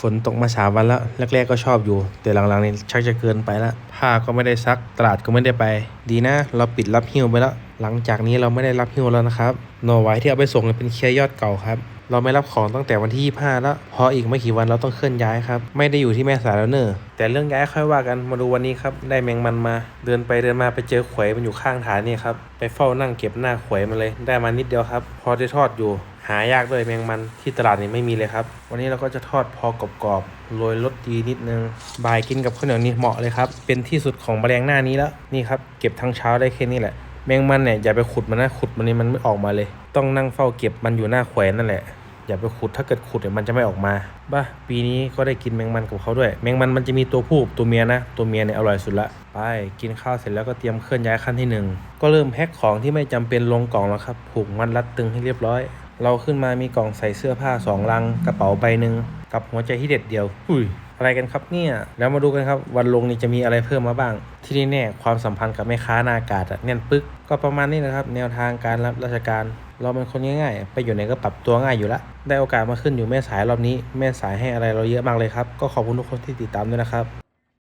ฝนตกมาสามวันแล้วแรกๆก็ชอบอยู่ แต่หลังๆนี่ชักจะเกินไปละผ้าก็ไม่ได้ซักตลาดก็ไม่ได้ไป ดีนะ เราปิดรับหิ้วไปแล้ว หลังจากนี้เราไม่ได้รับหิ้วแล้วนะครับหน่อไว้ที่เอาไปส่งเป็นเคลียร์ยอดเก่าครับ เราไม่รับของตั้งแต่วันที่ 25 แล้ว พออีกไม่กี่วันเราต้องเคลื่อนย้ายครับ ไม่ได้อยู่ที่แม่สายแล้วเนอะแต่เรื่องย้ายค่อยว่ากัน มาดูวันนี้ครับ ได้แมงมันมา เดินไปเดินมาไปเจอขวยมันอยู่ข้างฐานนี่ครับ ไปเฝ้านั่งเก็บหน้าขวยมันเลย ได้มานิดเดียวครับ พอได้ทอดอยู่ หายากด้วยแมงมันที่ตลาดนี่ไม่มีเลยครับ วันนี้เราก็จะทอดพอกรอบๆโรยรสดีนิดนึงบ่ายกินกับข้าวเหนียวนี่เหมาะเลยครับ เป็นที่สุดของแมลงหน้านี้แล้วนี่ครับเก็บทั้งเช้าได้แค่นี้แหละ แมงมันเนี่ยอย่าไปขุดมันนะขุดมันนี่มันไม่ออกมาเลย ต้องนั่งเฝ้าเก็บมันอยู่หน้าแขวนนั่นแหละอย่าไปขุดถ้าเกิดขุดเนี่ยมันจะไม่ออกมาบ้าปีนี้ก็ได้กินแมงมันกับเขาด้วย แมงมันมันจะมีตัวผู้ตัวเมียนะ ตัวเมียเนี่ยอร่อยสุดละ ไปกินข้าวเสร็จแล้วก็เตรียมเคลื่อนย้ายขั้นที่หนึ่งก็เริ่มแพ็คของที่ไม่จำเป็นลงกล่องแล้วครับผูกมัดรัดตึงให้เรียบร้อย เราขึ้นมามีกล่องใส่เสื้อผ้าสองลังกระเป๋าใบหนึ่งกับหัวใจที่เด็ดเดียว อุ้ย อะไรกันครับเนี่ย แล้วมาดูกันครับ วันลงนี่จะมีอะไรเพิ่มมาบ้าง ที่นี่แน่ความสัมพันธ์กับแม่ค้าหนาอากาศอะแน่นปึ๊ก ก็ประมาณนี้นะครับ แนวทางการรับราชการ เราเป็นคนง่ายๆ ไปอยู่ไหนก็ปรับตัวง่ายอยู่ละ ได้โอกาสมาขึ้นอยู่แม่สายรอบนี้ แม่สายให้อะไรเราเยอะมากเลยครับ ก็ขอบคุณทุกคนที่ติดตามด้วยนะครับ